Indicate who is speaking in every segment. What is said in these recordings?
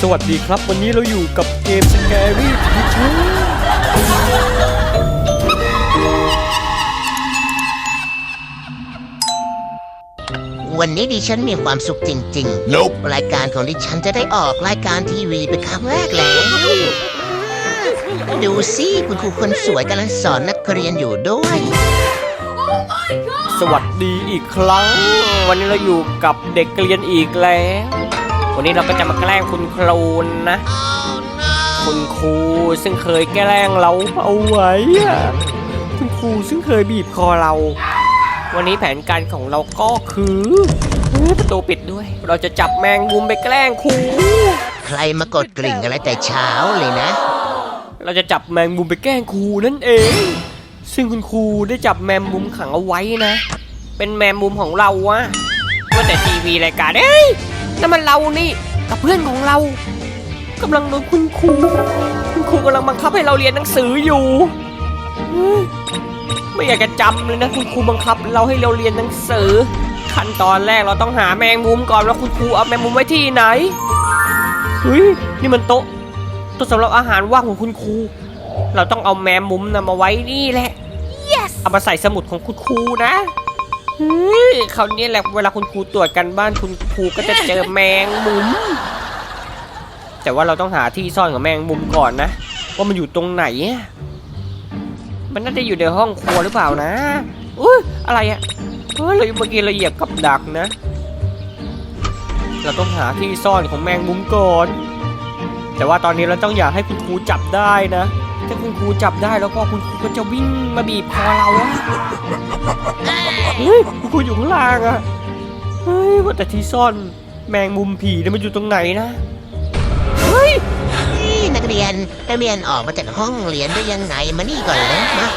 Speaker 1: สวัสดีครับ วันนี้เราอยู่กับเกม Scary Teacher
Speaker 2: วันนี้ดิฉันมีความสุขจริง
Speaker 3: Nope.
Speaker 2: ๆ รายการของดิฉันจะได้ออกรายการทีวีเป็นครั้งแรกแล้ว ดูสิคุณครูคนสวยกำลังสอนนักเรียนอยู่ด้วย
Speaker 1: สวัสดีอีกครั้ง วันนี้เราอยู่กับเด็กเรียนอีกแล้ว วันนี้เราก็จะมาแกล้งคุณครูนะ คุณครูซึ่งเคยแกล้งเราเอาไว้อะคุณครูซึ่งเคยบีบคอเรา วันนี้แผนการของเราก็คือเฮ้ยประตูปิดด้วย เราจะจับแมงมุมไปแกล้งครู
Speaker 2: ใครมากดกริ่งอะไรแต่เช้าเลยนะ
Speaker 1: เราจะจับแมงมุมไปแกล้งครูนั่นเอง ซึ่งคุณครูได้จับแมงมุมขังเอาไว้นะ เป็นแมงมุมของเราอะว่าแต่ทีวีรายการเอ้ย นั่นมันเรานี่กับเพื่อนของเรากำลังโดนคุณครูคุณครูกำลังบังคับให้เราเรียนหนังสืออยู่เฮ้ยไม่อยากจะจำเลยนะคุณครูบังคับ เราให้เราเรียนหนังสือ ขั้นตอนแรกเราต้องหาแมงมุมก่อนแล้วคุณครูเอาแมงมุมไว้ที่ไหนเฮ้ยนี่มันโต๊ะตัวสำหรับอาหารว่างของคุณครู เราต้องเอาแมมมุมนะมาไว้นี่แหละ yes เอามาใส่สมุดของคุณครูนะเฮ้ยคราวนี้แหละเวลาคุณครูตรวจกันบ้านคุณครูก็จะเจอแมงมุม แต่ว่าเราต้องหาที่ซ่อนของแมงมุมก่อนนะว่ามันอยู่ตรงไหน มันน่าจะอยู่ในห้องครัวหรือเปล่านะอุ้ยอะไรอะเฮ้ยเราเมื่อกี้เราเหยียบกับดักนะ เราต้องหาที่ซ่อนของแมงมุมก่อน แต่ว่าตอนนี้เราต้องอยากให้คุณครูจับได้นะ ถ้าคุณครูจับได้แล้วก็คุณครูก็จะวิ่งมาบีบคอเราอะเฮ้ยคุณครูอยู่ข้างล่างอะเฮ้ยว่าแต่ที่ซ่อนแมงมุมผีเนี่ยมันอยู่ตรงไหนนะ เฮ้ย
Speaker 2: นี่นักเรียนนักเรียนออกมาจากห้องเรียนได้ยังไงมานี่ก่อนเลยมา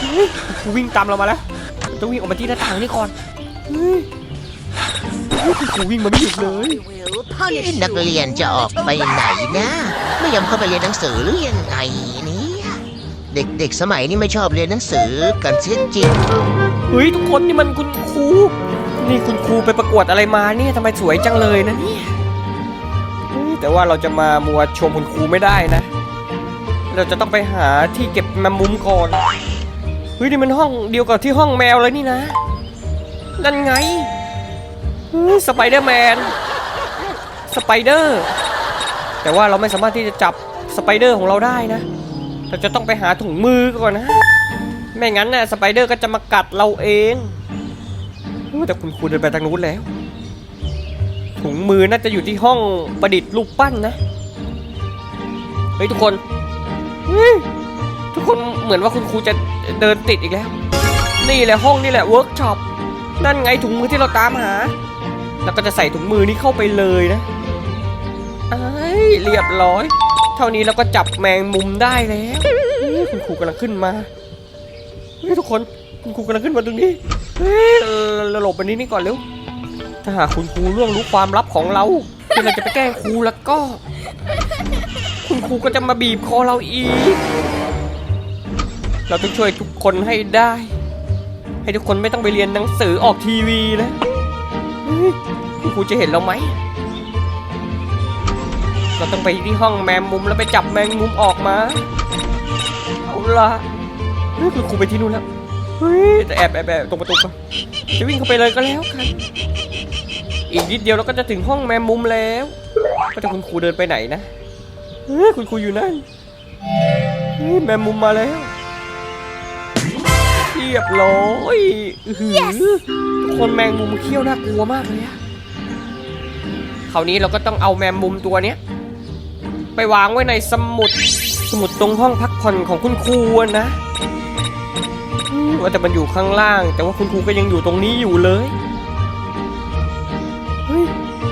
Speaker 1: เฮ้ยคุณครูวิ่งตามเรามาแล้ว ต้องวิ่งออกมาที่หน้าต่างนี่ก่อนเฮ้ยเฮ้ย คุณครูวิ่งมาไม่หยุดเลย
Speaker 2: นี่นักเรียนจะออกไปไหนนะ ไม่ยอมเข้าไปเรียนหนังสือหรือยังไงเนี่ยเด็กๆสมัยนี้ไม่ชอบเรียนหนังสือกันเสียจริง
Speaker 1: เฮ้ยทุกคนนี่มันคุณครูนี่คุณครูไปประกวดอะไรมาเนี่ยทำไมสวยจังเลยนะเนี่ยเฮ้ยแต่ว่าเราจะมามัวชมคุณครูไม่ได้นะ เราจะต้องไปหาที่เก็บแมมมุมก่อนเฮ้ยนี่มันห้องเดียวกับที่ห้องแมวเลยนี่นะนั่นไงเฮ้ย สไปเดอร์แมน สไปเดอร์ แต่ว่าเราไม่สามารถที่จะจับสไปเดอร์ของเราได้นะ เราจะต้องไปหาถุงมือก่อนนะ ไม่งั้นน่ะสไปเดอร์ก็จะมากัดเราเองอแต่คุณครูเดินไปทางนู้นแล้ว ถุงมือน่าจะอยู่ที่ห้องประดิษฐ์รูปปั้นนะ เฮ้ยทุกคน ทุกคนเหมือนว่าคุณครูจะเดินติดอีกแล้ว นี่แหละห้องนี่แหละเวิร์กช็อปนั่นไงถุงมือที่เราตามหา แล้วก็จะใส่ถุงมือนี้เข้าไปเลยนะไอ้เรียบร้อย เท่านี้เราก็จับแมงมุมได้แล้วคุณครูกำลังขึ้นมาเฮ้ทุกคนคุณครูกำลังขึ้นมาตรงนี้เฮ้ราหลบไปนี้นี่ก่อนเร็ว ถ้าหากคุณครูล่วงรู้ความลับของเราที่เราจะไปแกล้งครูแล้วก็ คุณครูก็จะมาบีบคอเราอีก เราต้องช่วยทุกคนให้ได้ ให้ทุกคนไม่ต้องไปเรียนหนังสือออกทีวีนะ คุณครูจะเห็นเราไหม เราต้องไปที่ห้องแมงมุมแล้วไปจับแมงมุมออกมา เอาละเฮ้ยคุณครูไปที่นู่นแล้วเฮ้ยแต่แอบแอบแอบตรงประตูก่อนจะวิ่งเข้าไปเลยก็แล้วกัน อีกนิดเดียวเราก็จะถึงห้องแมงมุมแล้วก็จะคุณครูเดินไปไหนนะเฮ้ยคุณครูอยู่นั่นเฮ้ยแมงมุมมาแล้ว รียบร้อยอื้อหือทุกคนแมงมุมเขี้ยวน่ากลัวมากเลยอะคราวนี้เราก็ต้องเอาแมงมุมตัวเนี้ยไปวางไว้ในสมุด สมุดตรงห้องพักผ่อนของคุณครูอะนะอืมว่าแต่มันอยู่ข้างล่าง แต่ว่าคุณครูก็ยังอยู่ตรงนี้อยู่เลยเฮ้ย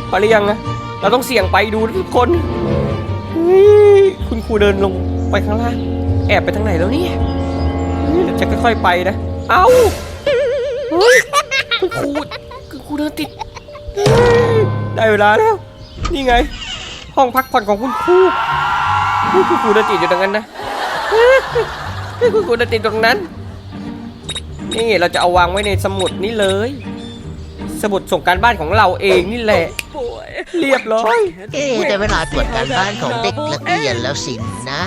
Speaker 1: ไปหรือยังอะเราต้องเสี่ยงไปดูนะทุกคนเฮ้ยคุณครูเดินลงไปข้างล่าง แอบไปทางไหนแล้วเนี่ยเฮ้ยเดี๋ยว จะค่อยๆไปนะ เอ้าเฮ้ยคุณครูคุณครูเดินติดเฮ้ยได้เวลาแล้ว นี่ไง ห้องพักผ่อนของคุณครูเฮ้ยคุณครูเดินติดอยู่ตรงนั้นนะเฮ้ยคุณครูเดินติดตรงนั้น นี่เราจะเอาวางไว้ในสมุดนี้เลย สมุดส่งการบ้านของเราเองนี่แหละ เรียบร้อย
Speaker 2: เอ๊ะได้เวลาตรวจการบ้านของเด็กนักเรียนแล้วสินนะ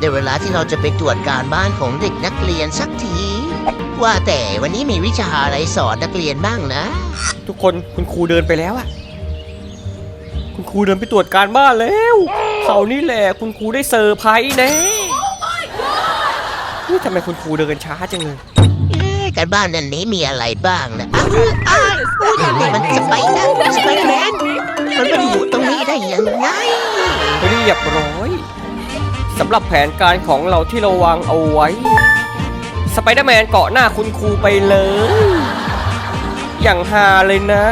Speaker 2: ได้เวลาที่เราจะไปตรวจการบ้านของเด็กนักเรียนสักที ว่าแต่วันนี้มีวิชาอะไรสอนนักเรียนบ้างนะ
Speaker 1: ทุกคนคุณครูเดินไปแล้วอะคุณครูเดินไปตรวจการบ้านแล้วเขาวนี่แหละคุณครูได้เซอร์ไพรส์แน่นี่ทำไมคุณครูเดินช้าจังเลย
Speaker 2: เอ๊ะการบ้านนั้นนี้มีอะไรบ้างนะอ้าวอ้าวอุ้ยนี่มันสไปเดอร์สไปเดอร์แมนมันมาอยู่ตรงนี้ได้ยังไง
Speaker 1: เรียบร้อย สำหรับแผนการของเราที่เราวางเอาไว้ สไปเดอร์แมนเกาะหน้าคุณครูไปเลย อย่างฮาเลยนะ